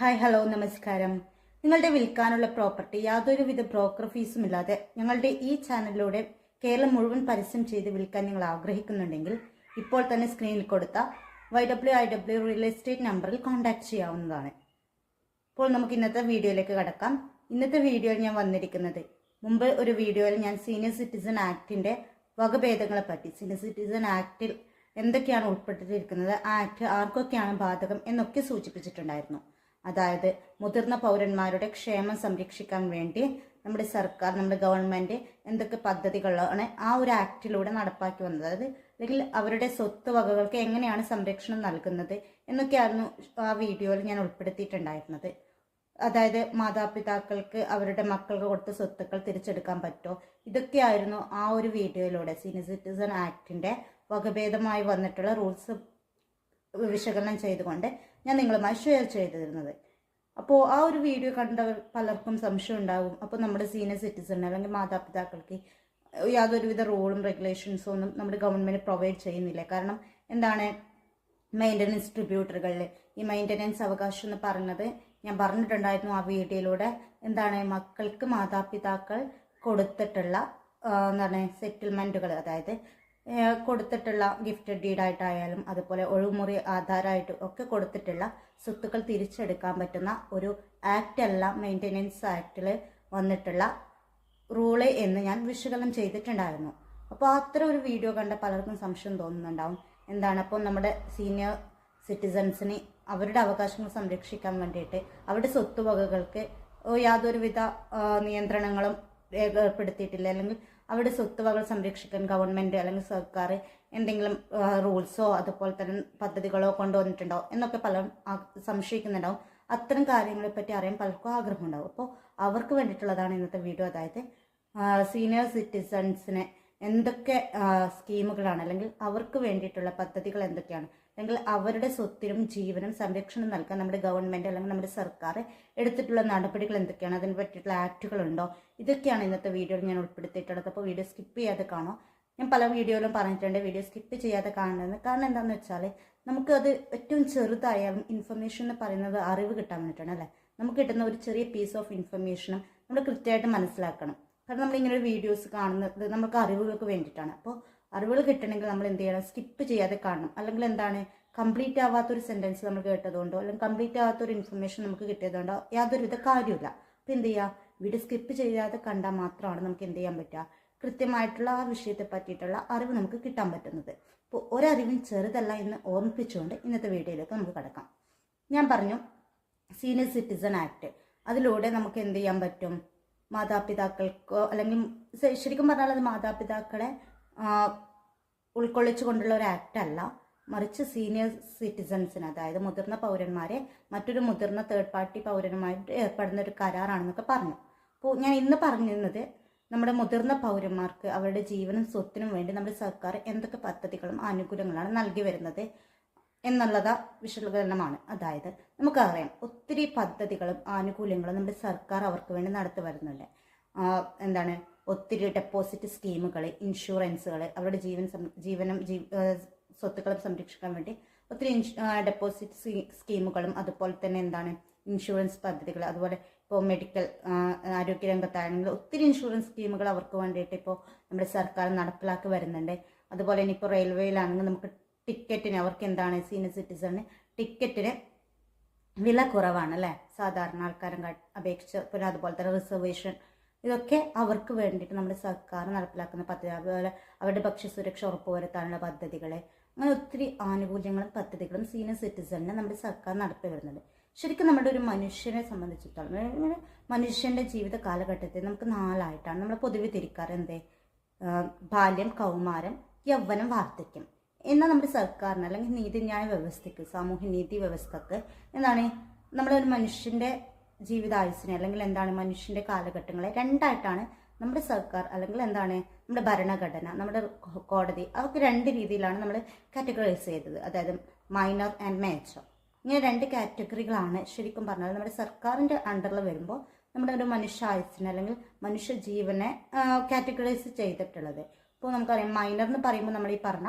Hi hello നമസ്കാരം. നിങ്ങളുടെ വിൽക്കാനുള്ള പ്രോപ്പർട്ടി യാതൊരുവിധ ബ്രോക്കർ ഫീസും ഇല്ലാതെ ഞങ്ങളുടെ ഈ ചാനലിലൂടെ കേരളം മുഴുവൻ പരസ്യം ചെയ്ത് വിൽക്കാൻ നിങ്ങൾ ആഗ്രഹിക്കുന്നുണ്ടെങ്കിൽ ഇപ്പോൾ തന്നെ സ്ക്രീനിൽ കൊടുത്ത Y W I W real estate നമ്പറിൽ കോൺടാക്ട് ചെയ്യാവുന്നതാണ്. ഇപ്പോൾ നമുക്ക് ഇന്നത്തെ വീഡിയോയിലേക്ക് കടക്കാം. ഇന്നത്തെ വീഡിയോയിൽ ഞാൻ വന്നിരിക്കുന്നത് മുമ്പ് ഒരു വീഡിയോയിൽ ഞാൻ സീനിയർ സിറ്റിസൺ ആക്ടിന്റെ വകഭേദങ്ങളെ പറ്റി സീനിയർ സിറ്റിസൺ ആക്ടിൽ എന്തൊക്കെയാണ് ഉൾപ്പെട്ടിരിക്കുന്നത് ആക്ട് ആർക്കൊക്കെയാണ് ബാധകം എന്നൊക്കെ സൂചിപ്പിച്ചിട്ടുണ്ടായിരുന്നു. അതായത് മുതിർന്ന പൗരന്മാരുടെ ക്ഷേമം സംരക്ഷിക്കാൻ വേണ്ടി നമ്മുടെ സർക്കാർ നമ്മുടെ ഗവൺമെന്റ് എന്തൊക്കെ പദ്ധതികളാണ് ആ ഒരു ആക്ടിലൂടെ നടപ്പാക്കി വന്നത്. അതായത് അല്ലെങ്കിൽ അവരുടെ സ്വത്ത് വകകൾക്ക് എങ്ങനെയാണ് സംരക്ഷണം നൽകുന്നത് എന്നൊക്കെയായിരുന്നു ആ വീഡിയോയിൽ ഞാൻ ഉൾപ്പെടുത്തിയിട്ടുണ്ടായിരുന്നത്. അതായത് മാതാപിതാക്കൾക്ക് അവരുടെ മക്കൾക്ക് കൊടുത്ത സ്വത്തുക്കൾ തിരിച്ചെടുക്കാൻ പറ്റുമോ? ഇതൊക്കെയായിരുന്നു ആ ഒരു വീഡിയോയിലൂടെ സീനിയർ സിറ്റിസൺ ആക്ടിന്റെ വകഭേദമായി വന്നിട്ടുള്ള റൂൾസ് വിശകലനം ചെയ്തുകൊണ്ട് ഞാൻ നിങ്ങളുമായി ഷെയർ ചെയ്തിരുന്നത്. അപ്പോൾ ആ ഒരു വീഡിയോ കണ്ടവർ പലർക്കും സംശയം ഉണ്ടാകും അപ്പോൾ നമ്മുടെ സീനിയർ സിറ്റിസൺ അല്ലെങ്കിൽ മാതാപിതാക്കൾക്ക് യാതൊരുവിധ റൂളും റെഗുലേഷൻസും ഒന്നും നമ്മുടെ ഗവൺമെന്റ് പ്രൊവൈഡ് ചെയ്യുന്നില്ല. കാരണം എന്താണ്? മെയിന്റനൻസ് ഡിസ്ട്രിബ്യൂട്ടറുകളിൽ ഈ മെയിന്റനൻസ് അവകാശം എന്ന് പറഞ്ഞത് ഞാൻ പറഞ്ഞിട്ടുണ്ടായിരുന്നു ആ വീഡിയോയിലൂടെ. എന്താണ്? മക്കൾക്ക് മാതാപിതാക്കൾ കൊടുത്തിട്ടുള്ള എന്താണ്? സെറ്റിൽമെന്റുകൾ അതായത് കൊടുത്തിട്ടുള്ള ഗിഫ്റ്റ് ഡീഡായിട്ടായാലും അതുപോലെ ഒഴിമുറി ആധാരമായിട്ട് ഒക്കെ കൊടുത്തിട്ടുള്ള സ്വത്തുക്കൾ തിരിച്ചെടുക്കാൻ പറ്റുന്ന ഒരു ആക്റ്റ് അല്ല മെയിന്റനൻസ് ആക്റ്റിൽ വന്നിട്ടുള്ള റൂൾ എന്ന് ഞാൻ വിശകലനം ചെയ്തിട്ടുണ്ടായിരുന്നു. അപ്പോൾ അത്ര ഒരു വീഡിയോ കണ്ട പലർക്കും സംശയം തോന്നുന്നുണ്ടാവും. എന്താണ്? അപ്പോൾ നമ്മുടെ സീനിയർ സിറ്റിസൺസിന് അവരുടെ അവകാശങ്ങൾ സംരക്ഷിക്കാൻ വേണ്ടിയിട്ട് അവരുടെ സ്വത്തുവകകൾക്ക് യാതൊരുവിധ നിയന്ത്രണങ്ങളും രേഖപ്പെടുത്തിയിട്ടില്ല. അല്ലെങ്കിൽ അവരുടെ സ്വത്തുവകൾ സംരക്ഷിക്കാൻ ഗവൺമെന്റ് അല്ലെങ്കിൽ സർക്കാർ എന്തെങ്കിലും റൂൾസോ അതുപോലെ തന്നെ പദ്ധതികളോ കൊണ്ടുവന്നിട്ടുണ്ടോ എന്നൊക്കെ പല സംശയിക്കുന്നുണ്ടാവും. അത്തരം കാര്യങ്ങളെ പറ്റി അറിയാൻ പലർക്കും ആഗ്രഹമുണ്ടാവും. അപ്പോൾ അവർക്ക് വേണ്ടിയിട്ടുള്ളതാണ് ഇന്നത്തെ വീഡിയോ. അതായത് സീനിയർ സിറ്റിസൺസിന് എന്തൊക്കെ സ്കീമുകളാണ് അല്ലെങ്കിൽ അവർക്ക് വേണ്ടിയിട്ടുള്ള പദ്ധതികൾ എന്തൊക്കെയാണ്? അല്ലെങ്കിൽ അവരുടെ സ്വത്തിനും ജീവനും സംരക്ഷണം നൽകാൻ നമ്മുടെ ഗവൺമെന്റ് അല്ലെങ്കിൽ നമ്മുടെ സർക്കാർ എടുത്തിട്ടുള്ള നടപടികൾ എന്തൊക്കെയാണ്? അതിനെ പറ്റിയിട്ടുള്ള ആക്റ്റുകളുണ്ടോ ഇതൊക്കെയാണ് ഇന്നത്തെ വീഡിയോയിൽ ഞാൻ ഉൾപ്പെടുത്തിയിട്ടുള്ളത്. അപ്പോൾ വീഡിയോ സ്കിപ്പ് ചെയ്യാതെ കാണോ ഞാൻ പല വീഡിയോയിലും പറഞ്ഞിട്ടുണ്ട് വീഡിയോ സ്കിപ്പ് ചെയ്യാതെ കാണുന്നത് കാരണം എന്താണെന്ന് വെച്ചാൽ നമുക്ക് അത് ഏറ്റവും ചെറുതായാലും ഇൻഫർമേഷൻ എന്ന് പറയുന്നത് അറിവ് കിട്ടാൻ വേണ്ടിയിട്ടാണ് അല്ലേ? നമുക്ക് കിട്ടുന്ന ഒരു ചെറിയ പീസ് ഓഫ് ഇൻഫർമേഷനും നമ്മൾ കൃത്യമായിട്ട് മനസ്സിലാക്കണം. കാരണം നമ്മൾ ഇങ്ങനെ വീഡിയോസ് കാണുന്നത് നമുക്ക് അറിവുകൾക്ക് വേണ്ടിയിട്ടാണ്. അപ്പോൾ അറിവുകൾ കിട്ടണമെങ്കിൽ നമ്മൾ എന്ത് ചെയ്യണം? സ്കിപ്പ് ചെയ്യാതെ കാണണം. അല്ലെങ്കിൽ എന്താണ്? കംപ്ലീറ്റ് ആവാത്തൊരു സെന്റൻസ് നമ്മൾ കേട്ടതുകൊണ്ടോ അല്ലെങ്കിൽ കംപ്ലീറ്റ് ആവാത്തൊരു ഇൻഫർമേഷൻ നമുക്ക് കിട്ടിയതുകൊണ്ടോ യാതൊരുവിധ കാര്യമില്ല അപ്പോൾ എന്ത് ചെയ്യുക വീഡിയോ സ്കിപ്പ് ചെയ്യാതെ കണ്ടാൽ മാത്രമാണ് നമുക്ക് എന്ത് ചെയ്യാൻ പറ്റുക? കൃത്യമായിട്ടുള്ള ആ വിഷയത്തെ പറ്റിയിട്ടുള്ള അറിവ് നമുക്ക് കിട്ടാൻ പറ്റുന്നത്. അപ്പോൾ ഒരറിവും ചെറുതല്ല എന്ന് ഓർമ്മിപ്പിച്ചുകൊണ്ട് ഇന്നത്തെ വീഡിയോയിലേക്ക് നമുക്ക് കടക്കാം. ഞാൻ പറഞ്ഞു സീനിയർ സിറ്റിസൺ ആക്ട് അതിലൂടെ നമുക്ക് എന്ത് ചെയ്യാൻ പറ്റും? മാതാപിതാക്കൾക്കോ അല്ലെങ്കിൽ ശരിക്കും പറഞ്ഞാൽ അത് മാതാപിതാക്കളെ ഉൾക്കൊള്ളിച്ചുകൊണ്ടുള്ള ഒരു ആക്ട് അല്ല. മറിച്ച് സീനിയർ സിറ്റിസൺസിന് അതായത് മുതിർന്ന പൗരന്മാരെ മറ്റൊരു മുതിർന്ന തേർഡ് പാർട്ടി പൗരന്മാരായിട്ട് ഏർപ്പെടുന്ന ഒരു കരാറാണെന്നൊക്കെ പറഞ്ഞു. അപ്പോൾ ഞാൻ ഇന്ന് പറഞ്ഞിരുന്നത് നമ്മുടെ മുതിർന്ന പൗരന്മാർക്ക് അവരുടെ ജീവനും സ്വത്തിനും വേണ്ടി നമ്മുടെ സർക്കാർ എന്തൊക്കെ പദ്ധതികളും ആനുകൂല്യങ്ങളാണ് നൽകി വരുന്നത് എന്നുള്ളത് വിശകലനമാണ് അതായത് നമുക്കറിയാം ഒത്തിരി പദ്ധതികളും ആനുകൂല്യങ്ങളും നമ്മുടെ സർക്കാർ അവർക്ക് വേണ്ടി നടത്തി വരുന്നുണ്ട്. എന്താണ്? ഒത്തിരി ഡെപ്പോസിറ്റ് സ്കീമുകൾ ഇൻഷുറൻസുകൾ അവരുടെ ജീവൻ ജീവനം സ്വത്തുക്കളും സംരക്ഷിക്കാൻ വേണ്ടി ഒത്തിരി ഡെപ്പോസിറ്റ് സ്കീമുകളും അതുപോലെ തന്നെ എന്താണ് ഇൻഷുറൻസ് പദ്ധതികൾ അതുപോലെ ഇപ്പോൾ മെഡിക്കൽ ആരോഗ്യ രംഗത്തായാലും ഒത്തിരി ഇൻഷുറൻസ് സ്കീമുകൾ അവർക്ക് വേണ്ടിയിട്ട് ഇപ്പോൾ നമ്മുടെ സർക്കാർ നടപ്പിലാക്കി വരുന്നുണ്ട്. അതുപോലെ തന്നെ ഇപ്പോൾ റെയിൽവേയിലാണെങ്കിൽ നമുക്ക് ടിക്കറ്റിന് അവർക്ക് എന്താണ് സീനിയർ സിറ്റിസണിന് ടിക്കറ്റിന് വില കുറവാണ് അല്ലേ? സാധാരണ ആൾക്കാരെ അപേക്ഷിച്ച് പിന്നെ അതുപോലെ തന്നെ റിസർവേഷൻ ഇതൊക്കെ അവർക്ക് വേണ്ടിയിട്ട് നമ്മുടെ സർക്കാർ നടപ്പിലാക്കുന്ന പദ്ധതി അതുപോലെ അവരുടെ ഭക്ഷ്യസുരക്ഷ ഉറപ്പുവരുത്താനുള്ള പദ്ധതികൾ അങ്ങനെ ഒത്തിരി ആനുകൂല്യങ്ങളും പദ്ധതികളും സീനിയർ സിറ്റിസണിന് നമ്മുടെ സർക്കാർ നടത്തി വരുന്നുണ്ട് ശരിക്കും നമ്മുടെ ഒരു മനുഷ്യനെ സംബന്ധിച്ചിടത്തോളം ഒരു മനുഷ്യന്റെ ജീവിത കാലഘട്ടത്തിൽ നമുക്ക് നാലായിട്ടാണ് നമ്മൾ പൊതുവെ തിരിക്കാറ്. എന്തേ? ബാല്യം കൗമാരം യൗവനം വാർദ്ധക്യം. എന്നാൽ നമ്മുടെ സർക്കാരിന് അല്ലെങ്കിൽ നീതിന്യായ വ്യവസ്ഥയ്ക്ക് സാമൂഹ്യ നീതി വ്യവസ്ഥക്ക് എന്താണ്? നമ്മളൊരു മനുഷ്യന്റെ ജീവിതായുസിനെ അല്ലെങ്കിൽ എന്താണ് മനുഷ്യന്റെ കാലഘട്ടങ്ങളെ രണ്ടായിട്ടാണ് നമ്മുടെ സർക്കാർ അല്ലെങ്കിൽ എന്താണ് നമ്മുടെ ഭരണഘടന നമ്മുടെ കോടതി അവർക്ക് രണ്ട് രീതിയിലാണ് നമ്മൾ കാറ്റഗറൈസ് ചെയ്തത്. അതായത് മൈനർ ആൻഡ് മേജർ ഇങ്ങനെ രണ്ട് കാറ്റഗറികളാണ് ശരിക്കും പറഞ്ഞാൽ നമ്മുടെ സർക്കാരിന്റെ അണ്ടറിൽ വരുമ്പോൾ നമ്മുടെ ഒരു മനുഷ്യായുസിനെ അല്ലെങ്കിൽ മനുഷ്യ ജീവനെ കാറ്റഗറൈസ് ചെയ്തിട്ടുള്ളത്. ഇപ്പോൾ നമുക്കറിയാം മൈനർ എന്ന് പറയുമ്പോൾ നമ്മൾ ഈ പറഞ്ഞ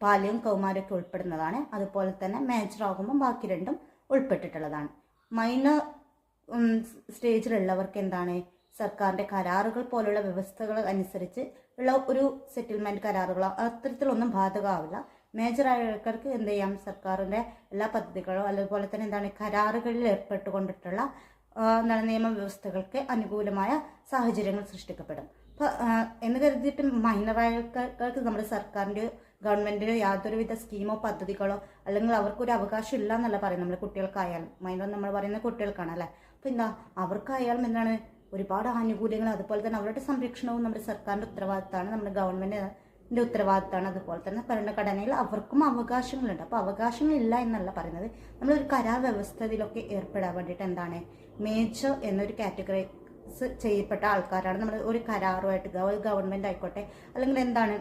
ബാല്യവും കൗമാരൊക്കെ ഉൾപ്പെടുന്നതാണ്. അതുപോലെ തന്നെ മേജർ ആകുമ്പോൾ ബാക്കി രണ്ടും ഉൾപ്പെട്ടിട്ടുള്ളതാണ്. മൈനർ സ്റ്റേജിലുള്ളവർക്ക് എന്താണ് സർക്കാരിന്റെ കരാറുകൾ പോലുള്ള വ്യവസ്ഥകൾ അനുസരിച്ച് ഉള്ള ഒരു സെറ്റിൽമെന്റ് കരാറുകളോ അത്തരത്തിലൊന്നും ബാധകമാവില്ല. മേജറായ ആൾക്കാർക്ക് എന്ത് ചെയ്യാം? സർക്കാരിന്റെ എല്ലാ പദ്ധതികളോ അതുപോലെ തന്നെ എന്താണ് കരാറുകളിൽ ഏർപ്പെട്ടുകൊണ്ടിട്ടുള്ള എന്താണ് നിയമവ്യവസ്ഥകൾക്ക് അനുകൂലമായ സാഹചര്യങ്ങൾ സൃഷ്ടിക്കപ്പെടും. അപ്പോൾ എന്ന് കരുതിയിട്ട് മൈനറായ ആൾക്കാർക്ക് നമ്മുടെ സർക്കാരിന്റെ ഗവൺമെന്റിന്റെ യാതൊരുവിധ സ്കീമോ പദ്ധതികളോ അല്ലെങ്കിൽ അവർക്കൊരു അവകാശം ഇല്ല എന്നല്ല പറയും നമ്മുടെ കുട്ടികൾക്കായാലും മൈനർ നമ്മൾ പറയുന്ന കുട്ടികൾക്കാണ് അല്ലേ? അപ്പോൾ എന്താ അവർക്കായാലും എന്താണ് ഒരുപാട് ആനുകൂല്യങ്ങൾ അതുപോലെ തന്നെ അവരുടെ സംരക്ഷണവും നമ്മുടെ സർക്കാരിന്റെ ഉത്തരവാദിത്തമാണ് നമ്മുടെ ഗവൺമെന്റിന്റെ ഉത്തരവാദിത്തമാണ് അതുപോലെ തന്നെ ഭരണഘടനയിൽ അവർക്കും അവകാശങ്ങളുണ്ട്. അപ്പോൾ അവകാശങ്ങളില്ല എന്നല്ല പറയുന്നത്. നമ്മളൊരു കരാർ വ്യവസ്ഥയിലൊക്കെ ഏർപ്പെടാൻ വേണ്ടിയിട്ട് എന്താണ് മേജർ എന്നൊരു കാറ്റഗറി ചെയ്യപ്പെട്ട ആൾക്കാരാണ് നമ്മൾ ഒരു കരാറുമായിട്ട് ഗവ- ഗവൺമെന്റ് ആയിക്കോട്ടെ അല്ലെങ്കിൽ എന്താണ്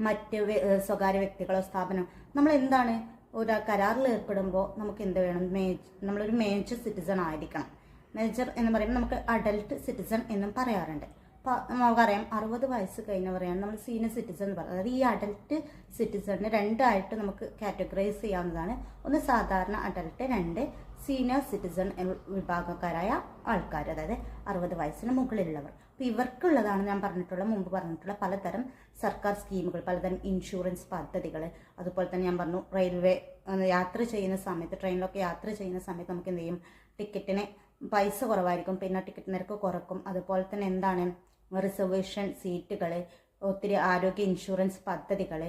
മറ്റ് സ്വകാര്യ വ്യക്തികളോ സ്ഥാപനം നമ്മൾ എന്താണ് ഒരു കരാറിൽ ഏർപ്പെടുമ്പോൾ നമുക്ക് എന്ത് വേണം മേജ് നമ്മളൊരു മേജർ സിറ്റിസൺ ആയിരിക്കണം. മേജർ എന്ന് പറയുമ്പോൾ നമുക്ക് അഡൽട്ട് സിറ്റിസൺ എന്നും പറയാറുണ്ട്. അപ്പോൾ നമുക്കറിയാം അറുപത് വയസ്സ് കഴിഞ്ഞവരെയാണ് നമ്മൾ സീനിയർ സിറ്റിസൺ എന്ന് പറയുന്നത്. അതായത് ഈ അഡൽട്ട് സിറ്റിസണിന് രണ്ടായിട്ട് നമുക്ക് കാറ്റഗറൈസ് ചെയ്യാവുന്നതാണ്. ഒന്ന് സാധാരണ അഡൽട്ട് രണ്ട് സീനിയർ സിറ്റിസൺ വിഭാഗക്കാരായ ആൾക്കാർ അതായത് അറുപത് വയസ്സിന് മുകളിലുള്ളവർ. അപ്പോൾ ഇവർക്കുള്ളതാണ് ഞാൻ പറഞ്ഞിട്ടുള്ള മുമ്പ് പറഞ്ഞിട്ടുള്ള പലതരം സർക്കാർ സ്കീമുകൾ പലതരം ഇൻഷുറൻസ് പദ്ധതികൾ. അതുപോലെ തന്നെ ഞാൻ പറഞ്ഞു റെയിൽവേ യാത്ര ചെയ്യുന്ന സമയത്ത് ട്രെയിനിലൊക്കെ യാത്ര ചെയ്യുന്ന സമയത്ത് നമുക്ക് എന്ത് ചെയ്യും? ടിക്കറ്റിന് പൈസ കുറവായിരിക്കും പിന്നെ ടിക്കറ്റ് നിരക്ക് കുറക്കും. അതുപോലെ തന്നെ എന്താണ്? റിസർവേഷൻ സീറ്റുകൾ ഒത്തിരി ആരോഗ്യ ഇൻഷുറൻസ് പദ്ധതികൾ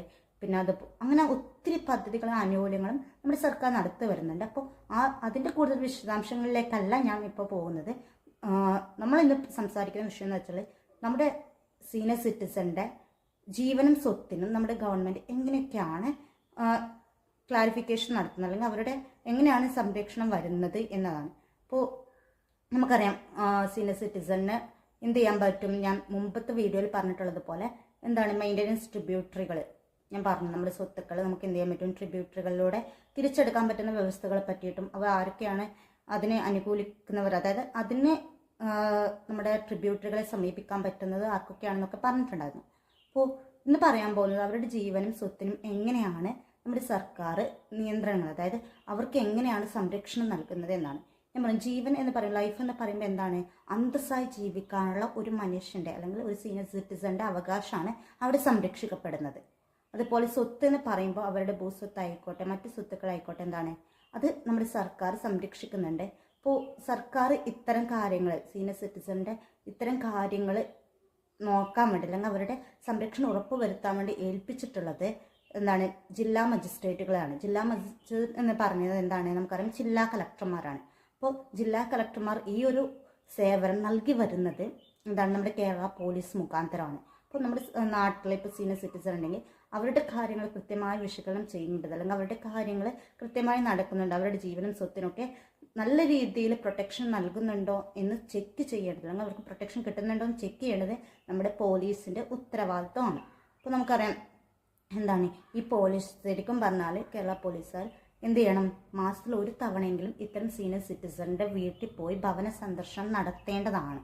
പിന്നെ അത് അങ്ങനെ ഒത്തിരി പദ്ധതികളും ആനുകൂല്യങ്ങളും നമ്മുടെ സർക്കാർ നടത്തി വരുന്നുണ്ട്. അപ്പോൾ ആ അതിന്റെ കൂടുതൽ വിശദാംശങ്ങളിലേക്കല്ല ഞാൻ ഇപ്പോൾ പോകുന്നത്. നമ്മൾ ഇന്ന് സംസാരിക്കുന്ന വിഷയം എന്ന് വെച്ചാൽ നമ്മുടെ സീനിയർ സിറ്റിസന്റെ ജീവനും സ്വത്തിനും നമ്മുടെ ഗവൺമെന്റ് എങ്ങനെയൊക്കെയാണ് ക്ലാരിഫിക്കേഷൻ നടത്തുന്നത്? അല്ലെങ്കിൽ അവരുടെ എങ്ങനെയാണ് സംരക്ഷണം വരുന്നത് എന്നതാണ്. അപ്പോൾ നമുക്കറിയാം സീനിയർ സിറ്റിസണിന് എന്ത് ചെയ്യാൻ പറ്റും? ഞാൻ മുമ്പത്തെ വീഡിയോയിൽ പറഞ്ഞിട്ടുള്ളത് പോലെ എന്താണ് മെയിന്റനൻസ് ട്രിബ്യൂട്ടറികൾ ഞാൻ പറഞ്ഞു നമ്മുടെ സ്വത്തുക്കൾ നമുക്ക് എന്ത് ചെയ്യാൻ പറ്റും? ട്രിബ്യൂട്ടറികളിലൂടെ തിരിച്ചെടുക്കാൻ പറ്റുന്ന വ്യവസ്ഥകളെ പറ്റിയിട്ടും അവ ആരൊക്കെയാണ് അതിനെ അനുകൂലിക്കുന്നവർ? അതായത് അതിനെ നമ്മുടെ ട്രിബ്യൂട്ടറികളെ സമീപിക്കാൻ പറ്റുന്നത് ആർക്കൊക്കെയാണെന്നൊക്കെ പറഞ്ഞിട്ടുണ്ടായിരുന്നു. അപ്പോൾ ഇന്ന് പറയാൻ പോകുന്നത് അവരുടെ ജീവനും സ്വത്തിനും എങ്ങനെയാണ് നമ്മുടെ സർക്കാർ നിയന്ത്രണങ്ങൾ? അതായത് അവർക്ക് എങ്ങനെയാണ് സംരക്ഷണം നൽകുന്നത് എന്നാണ്. ഞാൻ പറഞ്ഞു ജീവൻ എന്ന് പറയും ലൈഫ് എന്ന് പറയുമ്പോൾ എന്താണ്? അന്തസ്സായി ജീവിക്കാനുള്ള ഒരു മനുഷ്യന്റെ അല്ലെങ്കിൽ ഒരു സീനിയർ സിറ്റിസന്റെ അവകാശമാണ് അവിടെ സംരക്ഷിക്കപ്പെടുന്നത്. അതുപോലെ സ്വത്ത് എന്ന് പറയുമ്പോൾ അവരുടെ ഭൂസ്വത്തായിക്കോട്ടെ മറ്റ് സ്വത്തുക്കളായിക്കോട്ടെ എന്താണ്? അത് നമ്മുടെ സർക്കാർ സംരക്ഷിക്കുന്നുണ്ട്. അപ്പോൾ സർക്കാർ ഇത്തരം കാര്യങ്ങൾ സീനിയർ സിറ്റിസന്റെ ഇത്തരം കാര്യങ്ങൾ നോക്കാൻ വേണ്ടി അല്ലെങ്കിൽ അവരുടെ സംരക്ഷണം ഉറപ്പ് വരുത്താൻ വേണ്ടി ഏൽപ്പിച്ചിട്ടുള്ളത് എന്താണ്? ജില്ലാ മജിസ്ട്രേറ്റുകളാണ് ജില്ലാ മജിസ്ട്രേറ്റ് എന്ന് പറഞ്ഞത് എന്താണ്? നമുക്കറിയാം ജില്ലാ കളക്ടർമാരാണ് അപ്പോൾ ജില്ലാ കളക്ടർമാർ ഈ ഒരു സേവനം നൽകി വരുന്നത് എന്താണ് നമ്മുടെ കേരള പോലീസ് മുഖാന്തരമാണ്. അപ്പോൾ നമ്മുടെ നാട്ടിലെ ഇപ്പോൾ സീനിയർ സിറ്റിസൺ ഉണ്ടെങ്കിൽ അവരുടെ കാര്യങ്ങൾ കൃത്യമായി വിശകലനം ചെയ്യുന്നുണ്ട്. അല്ലെങ്കിൽ അവരുടെ കാര്യങ്ങൾ കൃത്യമായി നടക്കുന്നുണ്ട്. അവരുടെ ജീവനും സ്വത്തിനൊക്കെ നല്ല രീതിയിൽ പ്രൊട്ടക്ഷൻ നൽകുന്നുണ്ടോ എന്ന് ചെക്ക് ചെയ്യേണ്ടത്. അല്ലെങ്കിൽ അവർക്ക് പ്രൊട്ടക്ഷൻ കിട്ടുന്നുണ്ടോ എന്ന് ചെക്ക് ചെയ്യേണ്ടത് നമ്മുടെ പോലീസിന്റെ ഉത്തരവാദിത്വമാണ്. അപ്പോൾ നമുക്കറിയാം എന്താണ്? ഈ പോലീസ് ശരിക്കും പറഞ്ഞാൽ കേരള പോലീസുകാർ എന്ത് ചെയ്യണം? മാസത്തിൽ ഒരു തവണയെങ്കിലും ഇത്തരം സീനിയർ സിറ്റിസന്റെ വീട്ടിൽ പോയി ഭവന സന്ദർശനം നടത്തേണ്ടതാണ്.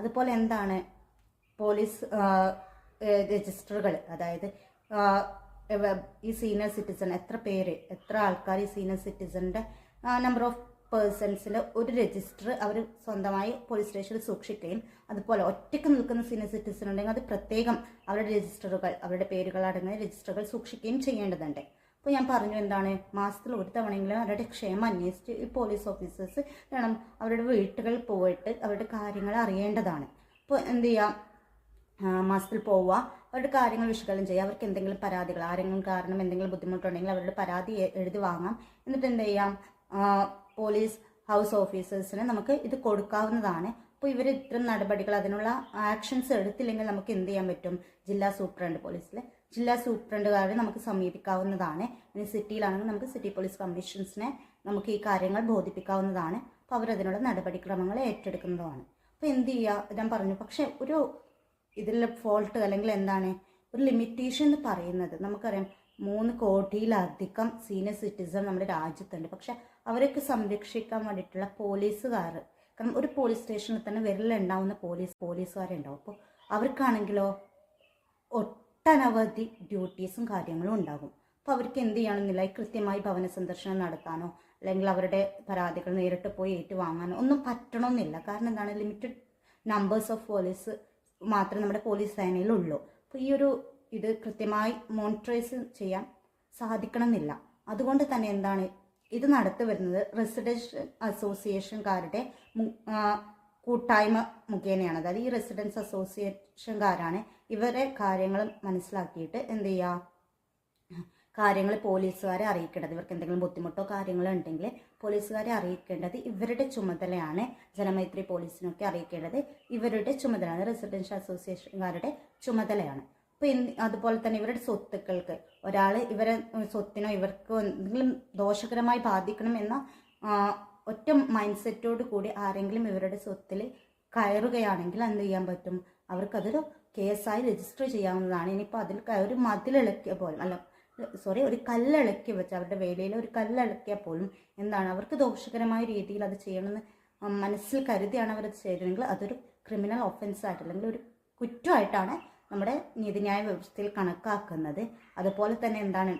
അതുപോലെ എന്താണ്? പോലീസ് രജിസ്റ്ററുകൾ അതായത് ഈ സീനിയർ സിറ്റിസൺ എത്ര പേര് എത്ര ആൾക്കാർ ഈ സീനിയർ സിറ്റിസന്റെ നമ്പർ ഓഫ് പേഴ്സൺസിന്റെ ഒരു രജിസ്റ്റർ അവർ സ്വന്തമായി പോലീസ് സ്റ്റേഷനിൽ സൂക്ഷിക്കുകയും അതുപോലെ ഒറ്റയ്ക്ക് നിൽക്കുന്ന സീനിയർ സിറ്റിസൺ ഉണ്ടെങ്കിൽ അത് പ്രത്യേകം അവരുടെ രജിസ്റ്ററുകൾ അവരുടെ പേരുകൾ അടങ്ങുന്ന രജിസ്റ്ററുകൾ സൂക്ഷിക്കുകയും ചെയ്യേണ്ടതുണ്ട്. അപ്പോൾ ഞാൻ പറഞ്ഞു എന്താണ്? മാസത്തിൽ ഒരു തവണയെങ്കിലും അവരുടെ ക്ഷേമം അന്വേഷിച്ച് ഈ പോലീസ് ഓഫീസേഴ്സ് വേണം അവരുടെ വീട്ടുകളിൽ പോയിട്ട് അവരുടെ കാര്യങ്ങൾ അറിയേണ്ടതാണ്. അപ്പോൾ എന്ത് ചെയ്യാം? മാസത്തിൽ പോവുക. അവരുടെ കാര്യങ്ങൾ വിശകലനം ചെയ്യുക. അവർക്ക് എന്തെങ്കിലും പരാതികൾ ആരെങ്കിലും കാരണം എന്തെങ്കിലും ബുദ്ധിമുട്ടുണ്ടെങ്കിൽ അവരുടെ പരാതി എഴുതി വാങ്ങാം. എന്നിട്ട് എന്ത് ചെയ്യാം? പോലീസ് ഹൗസ് ഓഫീസേഴ്സിന് നമുക്ക് ഇത് കൊടുക്കാവുന്നതാണ്. അപ്പോൾ ഇവർ ഇത്തരം നടപടികൾ അതിനുള്ള ആക്ഷൻസ് എടുത്തില്ലെങ്കിൽ നമുക്ക് എന്ത് ചെയ്യാൻ പറ്റും? ജില്ലാ സൂപ്രണ്ട് പോലീസിലെ. ജില്ലാ സൂപ്രണ്ടുകാരെ നമുക്ക് സമീപിക്കാവുന്നതാണ്. ഇനി സിറ്റിയിലാണെങ്കിൽ നമുക്ക് സിറ്റി പോലീസ് കമ്മീഷൻസിനെ നമുക്ക് ഈ കാര്യങ്ങൾ ബോധിപ്പിക്കാവുന്നതാണ്. അപ്പോൾ അവരതിനുള്ള നടപടിക്രമങ്ങൾ ഏറ്റെടുക്കുന്നതുമാണ്. അപ്പോൾ എന്ത് ചെയ്യുക ഞാൻ പറഞ്ഞു. പക്ഷേ ഒരു ഇതിൽ ഫോൾട്ട് അല്ലെങ്കിൽ എന്താണ്? ഒരു ലിമിറ്റേഷൻ എന്ന് പറയുന്നത് നമുക്കറിയാം. മൂന്ന് കോടിയിലധികം സീനിയർ സിറ്റിസൺ നമ്മുടെ രാജ്യത്തുണ്ട്. പക്ഷെ അവരൊക്കെ സംരക്ഷിക്കാൻ വേണ്ടിയിട്ടുള്ള പോലീസുകാർ കാരണം ഒരു പോലീസ് സ്റ്റേഷനിൽ തന്നെ വിരലുണ്ടാവുന്ന പോലീസ് പോലീസുകാരെ ഉണ്ടാവും അപ്പോൾ അവർക്കാണെങ്കിലോ ഒട്ടനവധി ഡ്യൂട്ടീസും കാര്യങ്ങളും ഉണ്ടാകും. അപ്പോൾ അവർക്ക് എന്ത് ചെയ്യണമെന്നില്ല? കൃത്യമായി ഭവന സന്ദർശനം നടത്താനോ അല്ലെങ്കിൽ അവരുടെ പരാതികൾ നേരിട്ട് പോയി ഏറ്റുവാങ്ങാനോ ഒന്നും പറ്റണമെന്നില്ല. കാരണം എന്താണ്? ലിമിറ്റഡ് നമ്പേഴ്സ് ഓഫ് പോലീസ് മാത്രമേ നമ്മുടെ പോലീസ് സേനയിലുള്ളൂ അപ്പോൾ ഈ ഒരു ഇത് കൃത്യമായി മോണിറ്ററൈസ് ചെയ്യാൻ സാധിക്കണമെന്നില്ല. അതുകൊണ്ട് തന്നെ എന്താണ്? ഇത് നടത്തി വരുന്നത് റെസിഡൻഷ്യൽ അസോസിയേഷൻകാരുടെ കൂട്ടായ്മ മുഖേനയാണ്. അതായത് ഈ റെസിഡൻസ് അസോസിയേഷൻകാരാണ് ഇവരെ കാര്യങ്ങൾ മനസ്സിലാക്കിയിട്ട് എന്ത് ചെയ്യുക കാര്യങ്ങൾ പോലീസുകാരെ അറിയിക്കേണ്ടത്. ഇവർക്ക് എന്തെങ്കിലും ബുദ്ധിമുട്ടോ കാര്യങ്ങളോ ഉണ്ടെങ്കിൽ പോലീസുകാരെ അറിയിക്കേണ്ടത് ഇവരുടെ ചുമതലയാണ്. ജനമൈത്രി പോലീസിനൊക്കെ അറിയിക്കേണ്ടത് ഇവരുടെ ചുമതലയാണ്. റെസിഡൻഷ്യൽ അസോസിയേഷൻകാരുടെ ചുമതലയാണ്. അപ്പോൾ അതുപോലെ തന്നെ ഇവരുടെ സ്വത്തുക്കൾക്ക് ഒരാൾ ഇവരെ സ്വത്തിനോ ഇവർക്ക് എന്തെങ്കിലും ദോഷകരമായി ബാധിക്കണം എന്ന ഒറ്റ മൈൻഡ് സെറ്റോട് കൂടി ആരെങ്കിലും ഇവരുടെ സ്വത്തിൽ കയറുകയാണെങ്കിൽ എന്ത് ചെയ്യാൻ പറ്റും? അവർക്കതൊരു കേസായി രജിസ്റ്റർ ചെയ്യാവുന്നതാണ്. ഇനിയിപ്പോൾ അതിൽ ഒരു മതിലിളക്കിയ പോലും അല്ല സോറി ഒരു കല്ലിളക്കി വെച്ച് അവരുടെ വേലയിൽ ഒരു കല്ലിളക്കിയാൽ പോലും എന്താണ്? അവർക്ക് ദോഷകരമായ രീതിയിൽ അത് ചെയ്യണമെന്ന് മനസ്സിൽ കരുതിയാണ് അവരത് ചെയ്തതെങ്കിൽ അതൊരു ക്രിമിനൽ ഒഫൻസ് ആയിട്ട് അല്ലെങ്കിൽ ഒരു കുറ്റമായിട്ടാണ് നമ്മുടെ നീതിന്യായ വ്യവസ്ഥയിൽ കണക്കാക്കുന്നത്. അതുപോലെ തന്നെ എന്താണ്?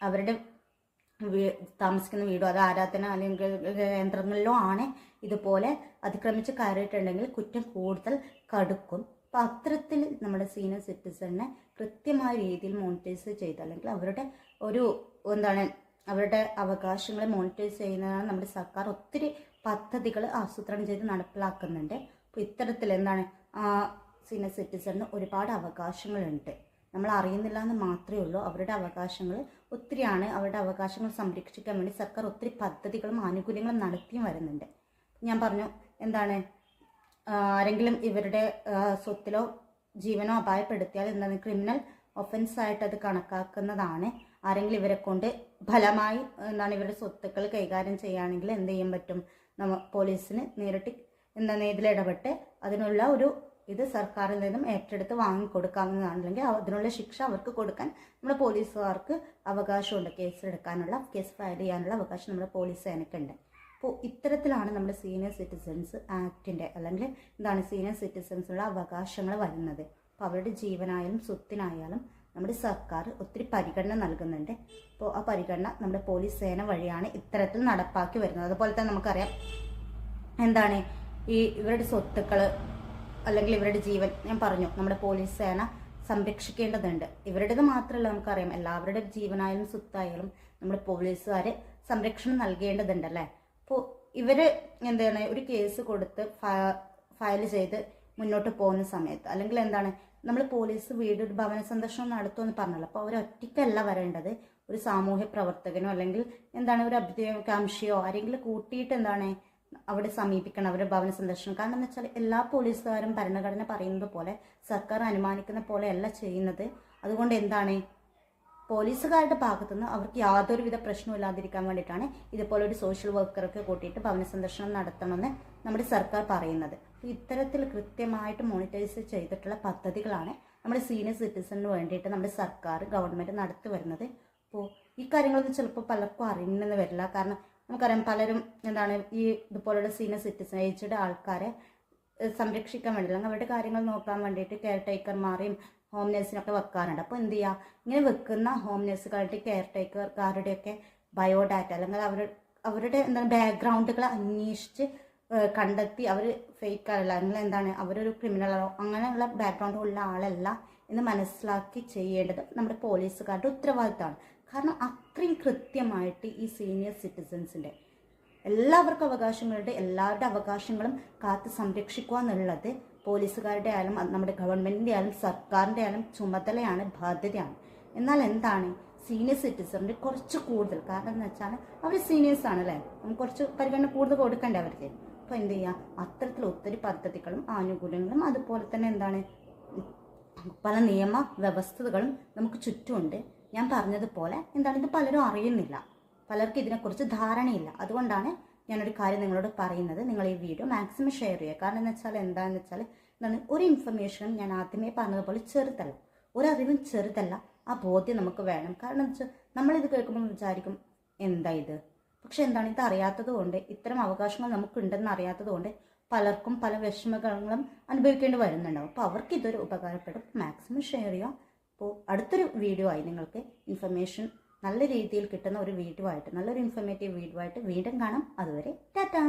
അവരുടെ താമസിക്കുന്ന വീടോ അത് ആരാധന അല്ലെങ്കിൽ കേന്ദ്രങ്ങളിലോ ആണ് ഇതുപോലെ അതിക്രമിച്ച് കയറിയിട്ടുണ്ടെങ്കിൽ കുറ്റം കൂടുതൽ കടുക്കും. അപ്പം അത്തരത്തിൽ നമ്മുടെ സീനിയർ സിറ്റിസണിനെ കൃത്യമായ രീതിയിൽ മോണിറ്റൈസ് ചെയ്ത് അല്ലെങ്കിൽ അവരുടെ ഒരു എന്താണ് അവരുടെ അവകാശങ്ങളെ മോണിറ്റൈസ് ചെയ്യുന്നതാണ് നമ്മുടെ സർക്കാർ ഒത്തിരി പദ്ധതികൾ ആസൂത്രണം ചെയ്ത് നടപ്പിലാക്കുന്നുണ്ട്. അപ്പോൾ ഇത്തരത്തിൽ എന്താണ് സീനിയർ സിറ്റിസണിന് ഒരുപാട് അവകാശങ്ങളുണ്ട്. നമ്മൾ അറിയുന്നില്ല എന്ന് മാത്രമേ ഉള്ളൂ. അവരുടെ അവകാശങ്ങൾ ഒത്തിരിയാണ്. അവരുടെ അവകാശങ്ങൾ സംരക്ഷിക്കാൻ വേണ്ടി സർക്കാർ ഒത്തിരി പദ്ധതികളും ആനുകൂല്യങ്ങളും നടത്തിയും വരുന്നുണ്ട്. ഞാൻ പറഞ്ഞു എന്താണ് ആരെങ്കിലും ഇവരുടെ സ്വത്തിലോ ജീവനോ അപായപ്പെടുത്തിയാൽ എന്താണ് ക്രിമിനൽ ഒഫൻസ് ആയിട്ട് അത് കണക്കാക്കുന്നതാണ്. ആരെങ്കിലും ഇവരെ കൊണ്ട് ഫലമായി എന്താണ് ഇവരുടെ സ്വത്തുക്കൾ കൈകാര്യം ചെയ്യുകയാണെങ്കിൽ എന്ത് ചെയ്യാൻ പറ്റും? നമ്മ പോലീസിന് നേരിട്ട് എന്താണ് ഇതിലിടപെട്ട് അതിനുള്ള ഒരു ഇത് സർക്കാരിൽ നിന്നും ഏറ്റെടുത്ത് വാങ്ങിക്കൊടുക്കാവുന്നതാണ് അല്ലെങ്കിൽ അതിനുള്ള ശിക്ഷ അവർക്ക് കൊടുക്കാൻ നമ്മുടെ പോലീസുകാർക്ക് അവകാശമുണ്ട്. കേസെടുക്കാനുള്ള കേസ് ഫയൽ ചെയ്യാനുള്ള അവകാശം നമ്മുടെ പോലീസ് സേനയ്ക്കുണ്ട് അപ്പോൾ ഇത്തരത്തിലാണ് നമ്മുടെ സീനിയർ സിറ്റിസൺസ് ആക്ടിന്റെ അല്ലെങ്കിൽ എന്താണ് സീനിയർ സിറ്റിസൺസിനുള്ള അവകാശങ്ങൾ വരുന്നത്. അപ്പോൾ അവരുടെ ജീവനായാലും സ്വത്തിനായാലും നമ്മുടെ സർക്കാർ ഒത്തിരി പരിഗണന നൽകുന്നുണ്ട്. അപ്പോൾ ആ പരിഗണന നമ്മുടെ പോലീസ് സേന വഴിയാണ് ഇത്തരത്തിൽ നടപ്പാക്കി വരുന്നത്. അതുപോലെ തന്നെ നമുക്കറിയാം എന്താണ് ഈ ഇവരുടെ സ്വത്തുക്കൾ അല്ലെങ്കിൽ ഇവരുടെ ജീവൻ. ഞാൻ പറഞ്ഞു നമ്മുടെ പോലീസ് സേന സംരക്ഷിക്കേണ്ടതുണ്ട്. ഇവരുടേത് മാത്രമല്ല നമുക്കറിയാം എല്ലാവരുടെ ജീവനായാലും സ്വത്തായാലും നമ്മുടെ പോലീസുകാർ സംരക്ഷണം നൽകേണ്ടതുണ്ട് അല്ലേ? അപ്പോൾ ഇവർ എന്താണ് ഒരു കേസ് കൊടുത്ത് ഫയൽ ചെയ്ത് മുന്നോട്ട് പോകുന്ന സമയത്ത് അല്ലെങ്കിൽ എന്താണ് നമ്മൾ പോലീസ് വീട് ഭവന സന്ദർശനം നടത്തുമെന്ന് പറഞ്ഞല്ലോ അപ്പോൾ അവർ ഒറ്റയ്ക്കല്ല വരേണ്ടത് ഒരു സാമൂഹ്യ പ്രവർത്തകനോ അല്ലെങ്കിൽ എന്താണ് ഒരു അഭ്യുദയകാംക്ഷിയോ ആരെങ്കിലും കൂട്ടിയിട്ട് എന്താണ് അവിടെ സമീപിക്കണം അവരുടെ ഭവന സന്ദർശനം. കാരണം എന്ന് വെച്ചാൽ എല്ലാ പോലീസുകാരും ഭരണഘടന പറയുന്നത് പോലെ സർക്കാർ അനുമാനിക്കുന്ന പോലെയല്ല ചെയ്യുന്നത്. അതുകൊണ്ട് എന്താണ്? പോലീസുകാരുടെ ഭാഗത്തുനിന്ന് അവർക്ക് യാതൊരുവിധ പ്രശ്നവും ഇല്ലാതിരിക്കാൻ വേണ്ടിയിട്ടാണ് ഇതുപോലെ ഒരു സോഷ്യൽ വർക്കറൊക്കെ കൂട്ടിയിട്ട് ഭവന സന്ദർശനം നടത്തണമെന്ന് നമ്മുടെ സർക്കാർ പറയുന്നത്. ഇത്തരത്തിൽ കൃത്യമായിട്ട് മോണിറ്റൈസ് ചെയ്തിട്ടുള്ള പദ്ധതികളാണ് നമ്മുടെ സീനിയർ സിറ്റിസണിന് വേണ്ടിയിട്ട് നമ്മുടെ സർക്കാർ ഗവൺമെന്റ് നടത്തി വരുന്നത്. അപ്പോൾ ഈ കാര്യങ്ങളൊന്നും ചിലപ്പോൾ പലർക്കും അറിയുന്നെന്ന് വരില്ല. കാരണം നമുക്കറിയാം പലരും എന്താണ് ഈ ഇതുപോലുള്ള സീനിയർ സിറ്റിസൺ ഏജ്ഡ് ആൾക്കാരെ സംരക്ഷിക്കാൻ വേണ്ടി അല്ലെങ്കിൽ അവരുടെ കാര്യങ്ങൾ നോക്കാൻ വേണ്ടിയിട്ട് കെയർ ടേക്കർമാരെയും ഹോം നേഴ്സിനൊക്കെ വെക്കാറുണ്ട്. അപ്പോൾ എന്ത് ചെയ്യുക ഇങ്ങനെ വെക്കുന്ന ഹോം നേഴ്സുകളുടെ കെയർ ടേക്കർക്കാരുടെയൊക്കെ ബയോഡാറ്റ അല്ലെങ്കിൽ അവർ അവരുടെ എന്താണ് ബാക്ക്ഗ്രൗണ്ടുകൾ അന്വേഷിച്ച് കണ്ടെത്തി അവർ ഫേക്ക് അല്ല അല്ലെങ്കിൽ എന്താണ് അവരൊരു ക്രിമിനലോ അങ്ങനെയുള്ള ബാക്ക്ഗ്രൗണ്ട് ഉള്ള ആളല്ല. എന്ന് മനസ്സിലാക്കി ചെയ്യേണ്ടത് നമ്മുടെ പോലീസുകാരുടെ ഉത്തരവാദിത്തമാണ്. കാരണം അത്രയും കൃത്യമായിട്ട് ഈ സീനിയർ സിറ്റിസൻസിന്റെ എല്ലാവർക്കും അവകാശങ്ങളുടെ എല്ലാവരുടെ അവകാശങ്ങളും കാത്തു സംരക്ഷിക്കുക എന്നുള്ളത് പോലീസുകാരുടെ ആയാലും നമ്മുടെ ഗവൺമെന്റിന്റെ ആയാലും സർക്കാരിന്റെ ആയാലും ചുമതലയാണ് ബാധ്യതയാണ്. എന്നാൽ എന്താണ്? സീനിയർ സിറ്റിസണിന്റെ കുറച്ച് കൂടുതൽ. കാരണം എന്ന് വെച്ചാൽ അവർ സീനിയേഴ്സ് ആണല്ലേ നമുക്ക് കുറച്ച് പരിഗണന കൂടുതൽ കൊടുക്കണ്ടേ അവർക്ക്? അപ്പോൾ എന്ത് ചെയ്യുക അത്തരത്തിൽ ഒത്തിരി പദ്ധതികളും ആനുകൂല്യങ്ങളും അതുപോലെ തന്നെ എന്താണ്? പല നിയമ വ്യവസ്ഥകളും നമുക്ക് ചുറ്റുമുണ്ട്. ഞാൻ പറഞ്ഞതുപോലെ എന്താണ് ഇത് പലരും അറിയുന്നില്ല. പലർക്കും ഇതിനെക്കുറിച്ച് ധാരണയില്ല. അതുകൊണ്ടാണ് ഞാനൊരു കാര്യം നിങ്ങളോട് പറയുന്നത്. നിങ്ങൾ ഈ വീഡിയോ മാക്സിമം ഷെയർ ചെയ്യുക. കാരണം എന്ന് വെച്ചാൽ എന്താണെന്ന് വെച്ചാൽ എന്താണ് ഒരു ഇൻഫർമേഷനും ഞാൻ ആദ്യമേ പറഞ്ഞതുപോലെ ചെറുതല്ല. ഒരറിവും ചെറുതല്ല. ആ ബോധ്യം നമുക്ക് വേണം. കാരണം വെച്ചാൽ നമ്മളിത് കേൾക്കുമ്പോൾ വിചാരിക്കും എന്താ ഇത്? പക്ഷെ എന്താണ് ഇത് അറിയാത്തത് കൊണ്ട് ഇത്തരം അവകാശങ്ങൾ നമുക്കുണ്ടെന്ന് അറിയാത്തത് കൊണ്ട് പലർക്കും പല വിഷമങ്ങളും അനുഭവിക്കേണ്ടി വരുന്നുണ്ടാവും. അപ്പോൾ അവർക്ക് ഇതൊരു ഉപകാരപ്പെടും. മാക്സിമം ഷെയർ ചെയ്യുക. അപ്പോൾ അടുത്തൊരു വീഡിയോ ആയി നിങ്ങൾക്ക് ഇൻഫർമേഷൻ നല്ല രീതിയിൽ കിട്ടുന്ന ഒരു വീഡിയോ ആയിട്ട് നല്ലൊരു ഇൻഫർമേറ്റീവ് വീഡിയോ ആയിട്ട് വീണ്ടും കാണാം. അതുവരെ ടാറ്റാ.